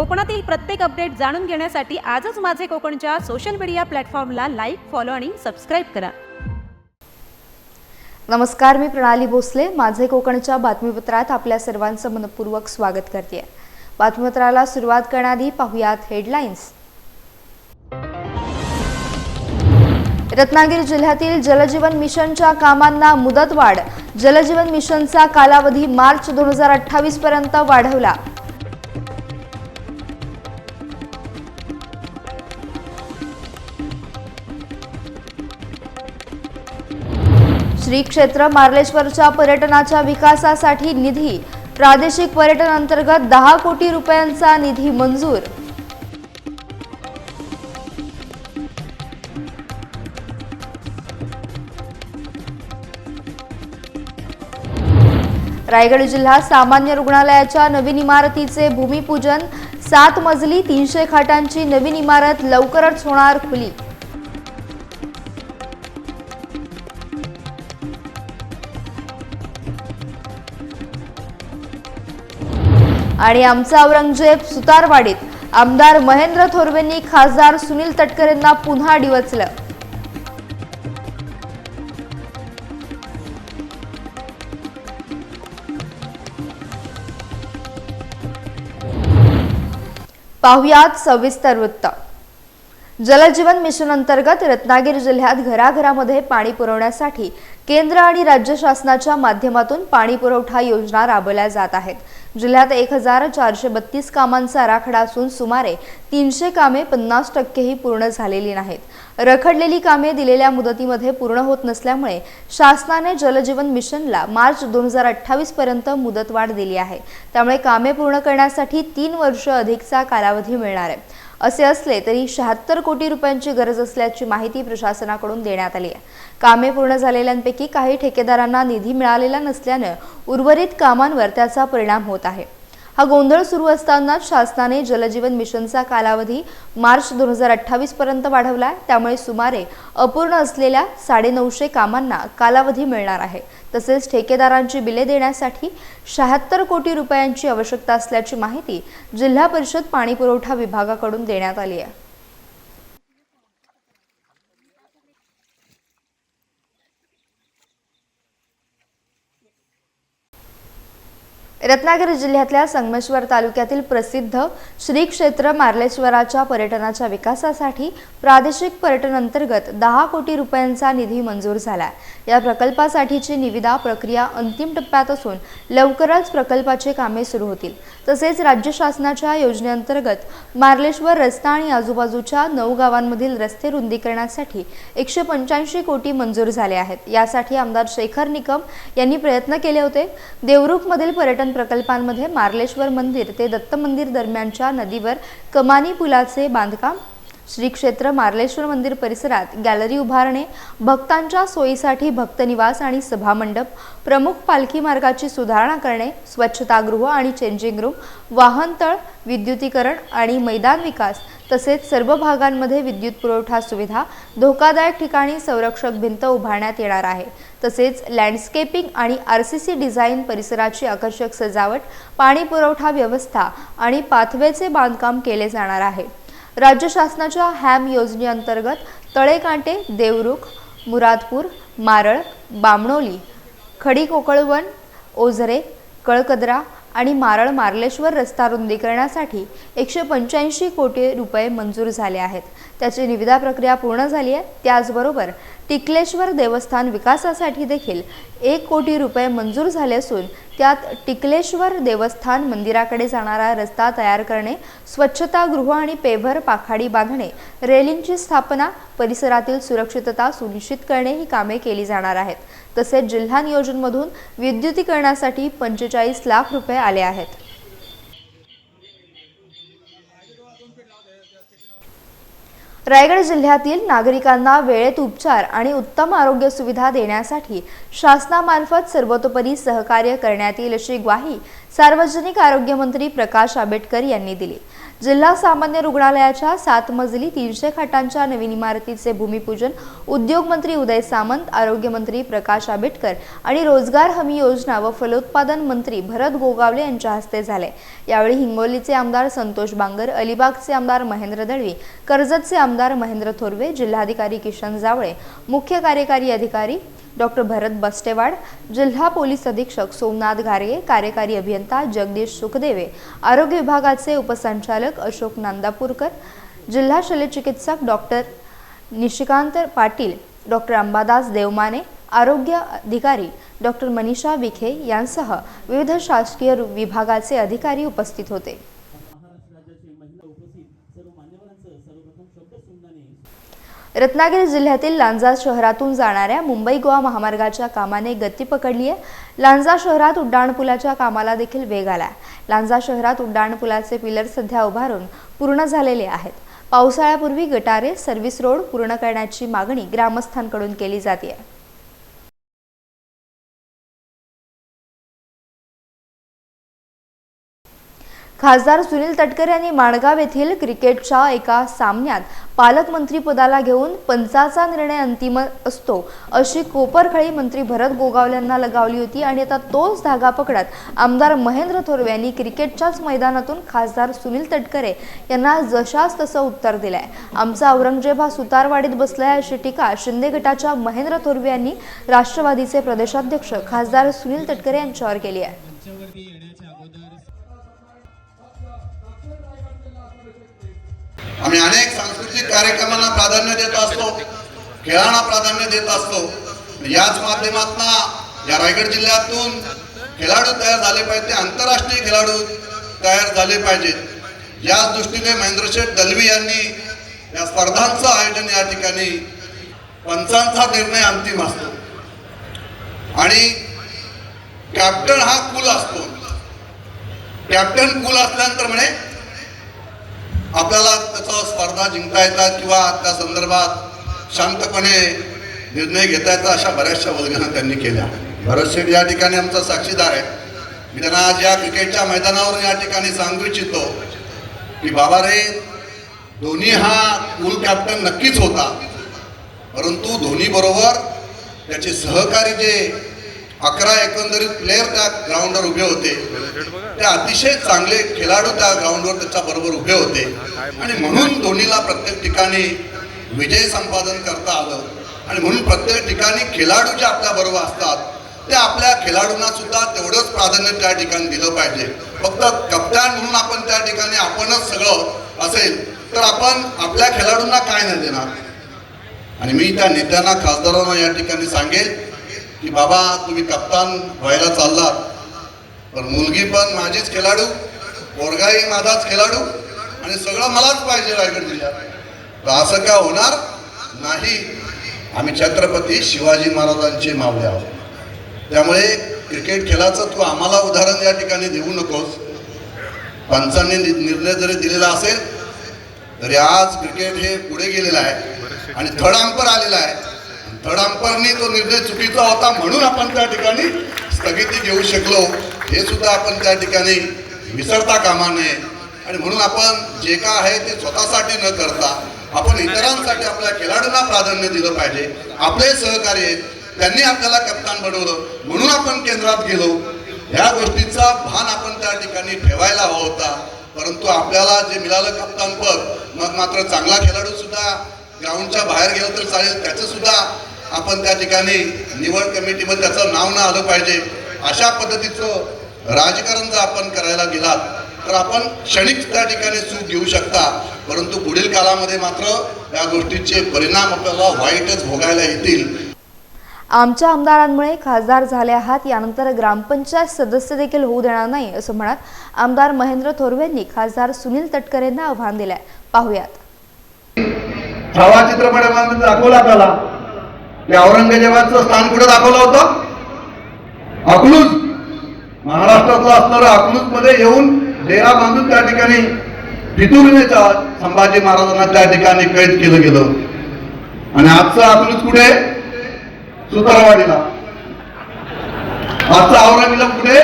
कोकणातील प्रत्येक अपडेट जाणून घेण्यासाठी आजच माझे कोकणच्या सोशल मीडिया प्लॅटफॉर्मला लाईक फॉलो आणि सबस्क्राईब करा. नमस्कार मी प्रणाली भोसले. माझे कोकणच्या बातमीपत्रात आपल्या सर्वांचं मनपूर्वक स्वागत करते बातमीपत्राला सुरुवात करण्याआधी पाहुयात हेडलाईन्स रत्नागिरी जिल्ह्यातील जलजीवन मिशनच्या कामांना मुदतवाढ. जलजीवन मिशनचा कालावधी मार्च दोन हजार अठ्ठावीस पर्यंत वाढवला. श्री क्षेत्र मार्लेश्वरच्या पर्यटनाच्या विकासासाठी निधी. प्रादेशिक पर्यटन अंतर्गत दहा कोटी रुपयांचा निधी मंजूर. रायगड जिल्हा सामान्य रुग्णालयाच्या नवीन इमारतीचे भूमिपूजन. सात मजली तीनशे खाटांची नवीन इमारत लवकरच होणार खुली. आणि आमचा औरंगजेब सुतारवाडीत आमदार महेंद्र थोरवेंनी खासदार सुनील तटकरेंना पुन्हा डिवचलं. पाहुयात सविस्तर वृत्त. जलजीवन मिशन अंतर्गत रत्नागिरी जिल्ह्यात घराघरामध्ये पाणी पुरवण्यासाठी केंद्र आणि राज्य शासनाच्या माध्यमातून पाणी पुरवठा योजना राबवल्या जात आहेत. जिल्ह्यात एक हजार चारशे बत्तीस कामांचा आराखडा असून सुमारे तीनशे कामे पन्नास टक्केही पूर्ण झालेली नाहीत. रखडलेली कामे दिलेल्या मुदतीमध्ये पूर्ण होत नसल्यामुळे शासनाने जलजीवन मिशनला मार्च दोन हजार अठ्ठावीस पर्यंत मुदतवाढ दिली आहे. त्यामुळे कामे पूर्ण करण्यासाठी तीन वर्ष अधिकचा कालावधी मिळणार आहे. असे असले तरी शहात्तर कोटी रुपयांची गरज असल्याची माहिती प्रशासनाकडून देण्यात आली आहे. कामे पूर्ण झालेल्यांपैकी काही ठेकेदारांना निधी मिळालेला नसल्यानं उर्वरित कामांवर त्याचा परिणाम होत आहे. हा गोंधळ सुरू असतानाच शासनाने जलजीवन मिशनचा कालावधी मार्च दोन हजार अठ्ठावीस पर्यंत वाढवला त्यामुळे सुमारे अपूर्ण असलेल्या साडेनऊशे कामांना कालावधी मिळणार आहे. तसेच ठेकेदारांची बिले देण्यासाठी शहात्तर कोटी रुपयांची आवश्यकता असल्याची माहिती जिल्हा परिषद पाणी पुरवठा विभागाकडून देण्यात आली आहे. रत्नागिरी जिल्ह्यातल्या संगमेश्वर तालुक्यातील प्रसिद्ध श्री क्षेत्र मार्लेश्वराच्या पर्यटनाच्या विकासासाठी प्रादेशिक पर्यटन अंतर्गत दहा कोटी रुपयांचा निधी मंजूर झाला. या प्रकल्पासाठीची निविदा प्रक्रिया अंतिम टप्प्यात असून लवकरच प्रकल्पाची कामे सुरू होतील. तसेच राज्य शासनाच्या योजनेअंतर्गत मार्लेश्वर रस्ता आणि आजूबाजूच्या नऊ गावांमधील रस्ते रुंदीकरणासाठी एकशे पंच्याऐंशी कोटी मंजूर झाले आहेत. यासाठी आमदार शेखर निकम यांनी प्रयत्न केले होते. देवरुखमधील पर्यटन प्रकल्पांमध्ये मार्लेश्वर मंदिर ते दत्त मंदिर दरम्यानच्या नदीवर कमानी पुलाचे बांधकाम श्री क्षेत्र मार्लेश्वर मंदिर परिसरात गॅलरी उभारणे भक्तांच्या सोयीसाठी भक्तनिवास आणि सभामंडप प्रमुख पालखी मार्गाची सुधारणा करणे स्वच्छतागृह आणि चेंजिंग रूम वाहनतळ विद्युतीकरण आणि मैदान विकास तसेच सर्व भागांमध्ये विद्युत पुरवठा सुविधा धोकादायक ठिकाणी संरक्षक भिंत उभारण्यात येणार आहे. तसेच लँडस्केपिंग आणि आर सी सी डिझाईन परिसराची आकर्षक सजावट पाणी पुरवठा व्यवस्था आणि पाथवेचे बांधकाम केले जाणार आहे. राज्य शासनाच्या हॅम योजनेअंतर्गत तळेकांटे देवरुख मुरादपूर मारळ बामणोली खडी कोकळवण ओझरे कळकदरा आणि मारळ मार्लेश्वर रस्ता रुंदीकरणासाठी एकशे पंच्याऐंशी कोटी रुपये मंजूर झाले आहेत. त्याची निविदा प्रक्रिया पूर्ण झाली आहे. त्याचबरोबर टिकलेश्वर देवस्थान विकासासाठी देखील एक कोटी रुपये मंजूर झाले असून त्यात टिकलेश्वर देवस्थान मंदिराकडे जाणारा रस्ता तयार करणे स्वच्छतागृह आणि पेव्हर पाखाडी बांधणे रेलिंगची स्थापना परिसरातील सुरक्षितता सुनिश्चित करणे ही कामे केली जाणार आहेत. तसेच जिल्हा नियोजनमधून विद्युतीकरणासाठी पंचेचाळीस लाख रुपये आले आहेत. रायगड जिल्ह्यातील नागरिकांना वेळेत उपचार आणि उत्तम आरोग्य सुविधा देण्यासाठी शासनामार्फत सर्वतोपरी सहकार्य करण्यात येईल अशी ग्वाही सार्वजनिक आरोग्यमंत्री प्रकाश आंबेडकर यांनी दिली. जिल्हा सामान्य रुग्णालयाच्या सात मजली तीनशे खाटांच्या नवीन इमारतीचे भूमिपूजन उद्योगमंत्री उदय सामंत आरोग्यमंत्री प्रकाश आंबेडकर आणि रोजगार हमी योजना व फलोत्पादन मंत्री भरत गोगावले यांच्या हस्ते झाले. यावेळी हिंगोलीचे आमदार संतोष बांगर अलिबागचे आमदार महेंद्र दळवी कर्जतचे आमदार महेंद्र थोरवे जिल्हाधिकारी किशन जावळे मुख्य कार्यकारी अधिकारी डॉक्टर भरत बस्टेवाड जिल्हा पोलीस अधीक्षक सोमनाथ घारे कार्यकारी अभियंता जगदीश सुखदेवे आरोग्य विभागाचे उपसंचालक अशोक नांदापूरकर जिल्हा शल्यचिकित्सक डॉक्टर निशिकांत पाटील डॉक्टर अंबादास देवमाने आरोग्य अधिकारी डॉक्टर मनीषा विखे यांसह विविध शासकीय विभागाचे अधिकारी उपस्थित होते. रत्नागिरी जिल्ह्यातील लांजा शहरातून जाणाऱ्या मुंबई गोवा महामार्गाच्या कामाने गती पकडली आहे. लांजा शहरात उड्डाणपुलाच्या कामाला देखील वेग आला लांजा शहरात उड्डाणपुलाचे पिलर सध्या उभारून पूर्ण झालेले आहेत. पावसाळ्यापूर्वी गटारे सर्व्हिस रोड पूर्ण करण्याची मागणी ग्रामस्थांकडून केली जाते खासदार सुनील तटकर यांनी माणगाव येथील क्रिकेटच्या एका सामन्यात पालकमंत्रीपदाला घेऊन पंचाचा निर्णय अंतिम असतो अशी कोपरखळी मंत्री भरत गोगावले यांना लगावली होती आणि आता तोच धागा पकडत आमदार महेंद्र थोरवे यांनी क्रिकेटच्याच मैदानातून खासदार सुनील तटकरे यांना जशास तसं उत्तर दिलंय. आमचा औरंगजेब हा सुतारवाडीत बसलाय अशी टीका शिंदे गटाच्या महेंद्र थोरवे यांनी राष्ट्रवादीचे प्रदेशाध्यक्ष खासदार सुनील तटकरे यांच्यावर केली आहे. आम्ही अनेक सांस्कृतिक कार्यक्रमांना प्राधान्य देत असतो खेळांना प्राधान्य देत असतो. याच माध्यमातून या रायगड जिल्ह्यातून खेळाडू तयार झाले पाहिजे आंतरराष्ट्रीय खेळाडू तयार झाले पाहिजेत. याच दृष्टीने महेंद्रशेठ दलवी यांनी या स्पर्धांचं आयोजन या ठिकाणी पंचांचा निर्णय अंतिम असतो. आणि कॅप्टन हा कुल असतो. कॅप्टन कुल असल्यानंतर म्हणे आपल्याला त्याचा स्पर्धा जिंकता येतात किंवा त्या संदर्भात शांतपणे निर्णय घेता येतात अशा बऱ्याचशा वल्गना त्यांनी केल्या. भरत शेठ या ठिकाणी आमचा साक्षीदार आहे. मी त्यांना आज या क्रिकेटच्या मैदानावर या ठिकाणी सांगू इच्छितो की बाबा रे धोनी हा कुल कॅप्टन नक्कीच होता. परंतु धोनी बरोबर त्याचे सहकारी जे अकरा एकंदरीत प्लेयर त्या ग्राउंडवर उभे होते. ते अतिशय चांगले खेळाडू त्या ग्राउंडवर त्याच्या बरोबर उभे होते. आणि म्हणून धोनीला प्रत्येक ठिकाणी विजय संपादन करता आलं. आणि म्हणून प्रत्येक ठिकाणी खेळाडू जे आपल्या बरोबर असतात ते आपल्या खेळाडूंना सुद्धा तेवढंच प्राधान्य त्या ठिकाणी दिलं पाहिजे. फक्त कप्तान म्हणून आपण त्या ठिकाणी आपणच सगळं असेल तर आपण आपल्या खेळाडूंना काय नाही देणार. आणि मी त्या नेत्यांना खासदारांना या ठिकाणी सांगेल की बाबा तुम्ही कप्तान व्हायला चाललात. पण मुलगी पण माझीच खेळाडू पोरगाही माझाच खेळाडू आणि सगळं मलाच पाहिजे रायगड जिल्ह्यात. तर असं का होणार? नाही. आम्ही छत्रपती शिवाजी महाराजांचे मावळे आहोत. त्यामुळे क्रिकेट खेळाचं तू आम्हाला उदाहरण या ठिकाणी देऊ नकोस. पंचांनी नि- निर्णय जरी दिलेला असेल तरी आज क्रिकेट हे पुढे गेलेलं आहे आणि थर्ड अंपर आलेला आहे. थर्ड तो निर्णय चुकीचा होता म्हणून आपण त्या ठिकाणी स्थगिती घेऊ शकलो. हे सुद्धा आपण त्या ठिकाणी विसरता कामा नये. आणि म्हणून आपण जे काय आहे ते स्वतःसाठी न करता आपण इतरांसाठी आपल्या खेळाडूंना प्राधान्य दिलं पाहिजे. आपले सहकार्य आहेत. त्यांनी आपल्याला कप्तान बनवलं. म्हणून आपण केंद्रात गेलो. ह्या गोष्टीचा भान आपण त्या ठिकाणी ठेवायला हवा होता. परंतु आपल्याला जे मिळालं कप्तान पद मग मात्र चांगला खेळाडू सुद्धा ग्राउंडच्या बाहेर गेलं तर चालेल. त्याचं सुद्धा आपण त्या ठिकाणी निवड कमिटीमध्ये त्याचं नाव न आलं पाहिजे. अशा पद्धतीचं राजकारण जर आपण करायला गेलात तर आपण क्षणिक त्या ठिकाणी चूक घेऊ शकता. परंतु पुढील काळामध्ये मात्र या गोष्टीचे परिणाम आपल्याला वाईटच भोगायला येतील. आमच्या आमदारांमुळे खासदार झाले आहात यानंतर ग्रामपंचायत सदस्य देखील होऊ देणार नाही असं म्हणत आमदार महेंद्र थोरवेंनी खासदार सुनील तटकरेंना आव्हान दिलंय. पाहुयात. छावा चित्रपटामध्ये दाखवला या औरंगजेबाचं स्थान कुठे दाखवलं होतं? अकलूज. महाराष्ट्रातलं असणारं अकलूजमध्ये येऊन डेरा बांधून त्या ठिकाणी फितुरीनेच्या संभाजी महाराजांना त्या ठिकाणी कैद केलं गेलं. आणि आजचं अकलूज कुठे? सुतारवाडीला. आजचं औरंगजेब कुठे?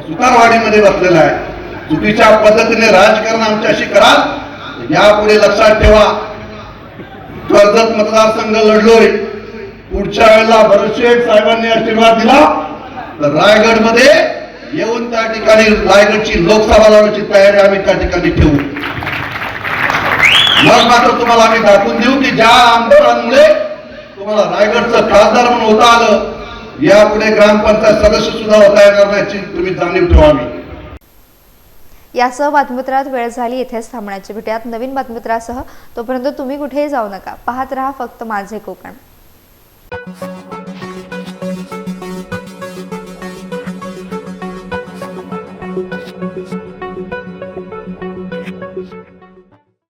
सुतारवाडीमध्ये बसलेला आहे. चुकीच्या पद्धतीने राजकारण आमच्याशी करा. यापुढे लक्षात ठेवा. कर्जत मतदारसंघ लढलोय. पुढच्या वेळेला भरतशेठ साहेबांनी आशीर्वाद दिला. तर रायगडमध्ये येऊन त्या ठिकाणी रायगडची लोकसभा लावण्याची तयारी आम्ही त्या ठिकाणी ठेवू. मग मात्र तुम्हाला आम्ही दाखवून देऊ की ज्या आमदारांमुळे तुम्हाला रायगडचं खासदार म्हणून होता आलं यापुढे ग्रामपंचायत सदस्य सुद्धा होता येणार नाही तुम्ही जाणीव ठेवावी आम्ही. यासह बातमीपत्रात वेळ झाली इथेच थांबण्याची भेटूयात नवीन बातमीपत्रासह तोपर्यंत तुम्ही कुठेही जाऊ नका. पाहत राहा फक्त माझे कोकण. Thank you.